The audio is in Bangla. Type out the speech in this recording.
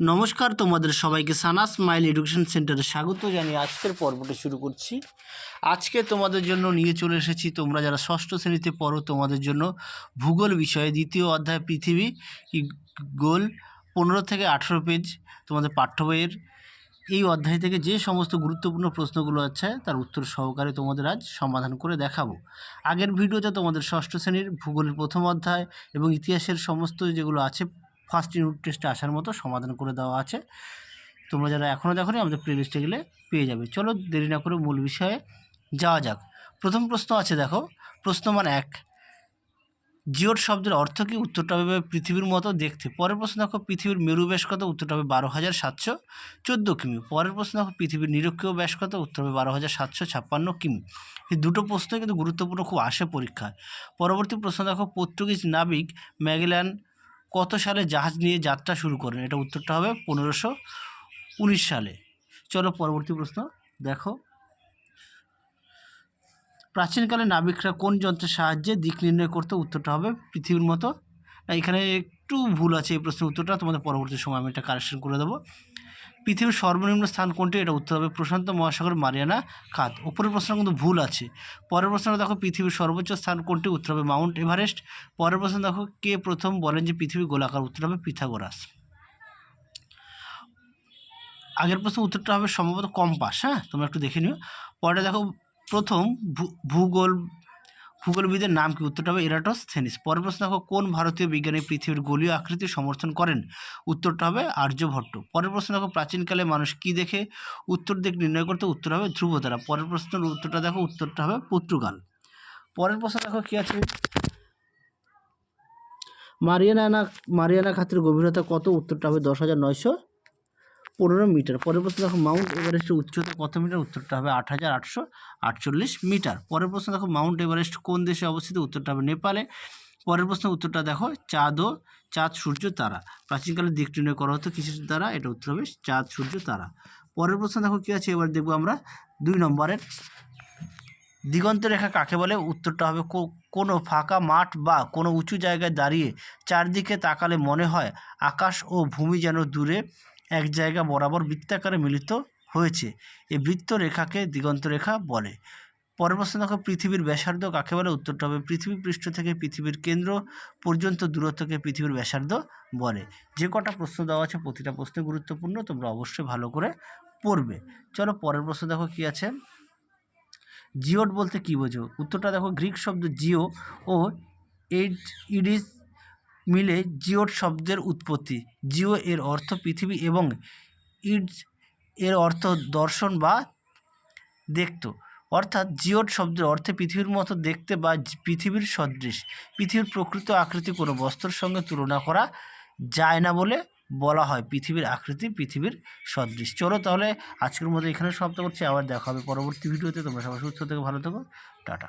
নমস্কার, তোমাদের সবাইকে সানা স্মাইল এডুকেশন সেন্টারে স্বাগত জানিয়ে আজকের পর্বটি শুরু করছি। আজকে তোমাদের জন্য নিয়ে চলে এসেছি, তোমরা যারা ষষ্ঠ শ্রেণীতে পড়ো, তোমাদের জন্য ভূগোল বিষয়ে দ্বিতীয় অধ্যায় পৃথিবী, গোল, পনেরো থেকে আঠেরো পেজ, তোমাদের পাঠ্য বইয়ের। এই অধ্যায় থেকে যে সমস্ত গুরুত্বপূর্ণ প্রশ্নগুলো আছে, তার উত্তর সহকারে তোমাদের আজ সমাধান করে দেখাবো। আগের ভিডিওতে তোমাদের ষষ্ঠ শ্রেণির ভূগোলের প্রথম অধ্যায় এবং ইতিহাসের সমস্ত যেগুলো আছে ফার্স্ট ইউনিট টেস্টে আসার মতো সমাধান করে দেওয়া আছে। তোমরা যারা এখনও দেখো আমাদের প্লেলিস্টে গেলে পেয়ে যাবে। চলো দেরি না করে মূল বিষয়ে যাওয়া যাক। প্রথম প্রশ্ন আছে, দেখো। প্রশ্ন মান এক জিওট শব্দের অর্থ কি? উত্তরটা হবে পৃথিবীর মতো দেখতে। পরের প্রশ্ন দেখো, পৃথিবীর মেরু ব্যাস কত উত্তরটা হবে বারো হাজার সাতশো চোদ্দ কিমি। পরের প্রশ্ন দেখো, পৃথিবীর নিরক্ষীয় ব্যাস কত উত্তর হবে বারো হাজার সাতশো ছাপ্পান্ন কিমি। এই দুটো প্রশ্ন কিন্তু গুরুত্বপূর্ণ, খুব আসে পরীক্ষায়। পরবর্তী প্রশ্ন দেখো, পর্তুগিজ নাবিক ম্যাগেলান কত সালে জাহাজ নিয়ে যাত্রা শুরু করেন? এটা উত্তরটা হবে পনেরোশো উনিশ সালে। চলো পরবর্তী প্রশ্ন দেখো। প্রাচীনকালে নাবিকরা কোন যন্ত্রের সাহায্যে দিক নির্ণয় করতে? উত্তরটা হবে পৃথিবীর মতো। এখানে একটু ভুল আছে এই প্রশ্নের উত্তরটা, তোমাদের পরবর্তী সময় আমি এটা কারেকশন করে দেবো। পৃথিবীর সর্বনিম্ন স্থান কোনটি? এটা উত্তর হবে প্রশান্ত মহাসাগর, মারিয়ানা খাত উপরের প্রশ্ন কিন্তু ভুল আছে। পরের প্রশ্নটা দেখো, পৃথিবীর সর্বোচ্চ স্থান কোনটি? উত্তর হবে মাউন্ট এভারেস্ট। পরের প্রশ্ন দেখো, কে প্রথম বলেন যে পৃথিবী গোলাকার? উত্তর হবে পিথাগোরাস। আগের প্রশ্ন উত্তরটা হবে সম্ভবত কম্পাস হ্যাঁ? তোমরা একটু দেখে নিও। পরে দেখো, প্রথম ভূগোল ভূগোলবিদের নাম কি? উত্তরটা হবে এরাটোস্থেনিস পরের প্রশ্ন দেখো, কোন ভারতীয় বিজ্ঞানী পৃথিবীর গোলীয় আকৃতি সমর্থন করেন? উত্তরটা হবে আর্যভট্ট পরের প্রশ্ন দেখো, প্রাচীনকালে মানুষ কি দেখে? উত্তর দিক নির্ণয় করতে উত্তর হবে ধ্রুবতারা। পরের প্রশ্নের উত্তরটা দেখো, উত্তরটা হবে পর্তুগাল। পরের প্রশ্ন দেখো, কী আছে? মারিয়ানা মারিয়ানা খাতের গভীরতা কত? উত্তরটা হবে দশ হাজার নয়শো পনেরো মিটার। পরের প্রশ্ন দেখো, মাউন্ট এভারেস্টের উচ্চতা কত মিটার? উত্তরটা হবে আট হাজার আটশো আটচল্লিশ মিটার। পরের প্রশ্ন দেখো, মাউন্ট এভারেস্ট কোন দেশে অবস্থিত? উত্তরটা হবে নেপালে। পরের প্রশ্ন উত্তরটা দেখো, চাঁদ ও চাঁদ সূর্য তারা। প্রাচীনকালে দিক নির্ণয় করা হতো কিসের দ্বারা? এটা উত্তর হবে চাঁদ সূর্য তারা। পরের প্রশ্ন দেখো, কী আছে? এবার দেখব আমরা দুই নম্বরের। দিগন্ত রেখা কাকে বলে? উত্তরটা হবে কোনো ফাঁকা মাঠ বা কোনো উঁচু জায়গায় দাঁড়িয়ে চারদিকে তাকালে মনে হয় আকাশ ও ভূমি যেন দূরে এক জায়গা বরাবর বৃত্তাকারে মিলিত হয়েছে। এই বৃত্ত রেখাকে দিগন্ত রেখা বলে। পরের প্রশ্ন দেখো পৃথিবীর ব্যাসার্ধ কাকে বলে? উত্তরটা হবে পৃথিবী পৃষ্ঠ থেকে পৃথিবীর কেন্দ্র পর্যন্ত দূরত্বকে পৃথিবীর ব্যাসার্ধ বলে। যে কটা প্রশ্ন দেওয়া আছে প্রতিটা প্রশ্ন গুরুত্বপূর্ণ, তোমরা অবশ্যই ভালো করে পড়বে। চলো পরের প্রশ্ন দেখো কি আছে। জিওট বলতে কী বোঝো? উত্তরটা দেখো, গ্রিক শব্দ জিও ও এইড, ইডিস মিলে জিওট শব্দের উৎপত্তি। জিও এর অর্থ পৃথিবী এবং ইডস এর অর্থ দর্শন বা দেখতো। অর্থাৎ জিওট শব্দের অর্থে পৃথিবীর মতো দেখতে বা পৃথিবীর সদৃশ। পৃথিবীর প্রকৃত আকৃতি কোনো বস্তুর সঙ্গে তুলনা করা যায় না বলে বলা হয়। পৃথিবীর আকৃতি, পৃথিবীর সদৃশ। চলো তাহলে আজকের মতো এখানে সমাপ্ত করছি। আবার দেখা হবে পরবর্তী ভিডিওতে। তোমরা সবাই সুস্থ থেকে, ভালো থেকো। টাটা।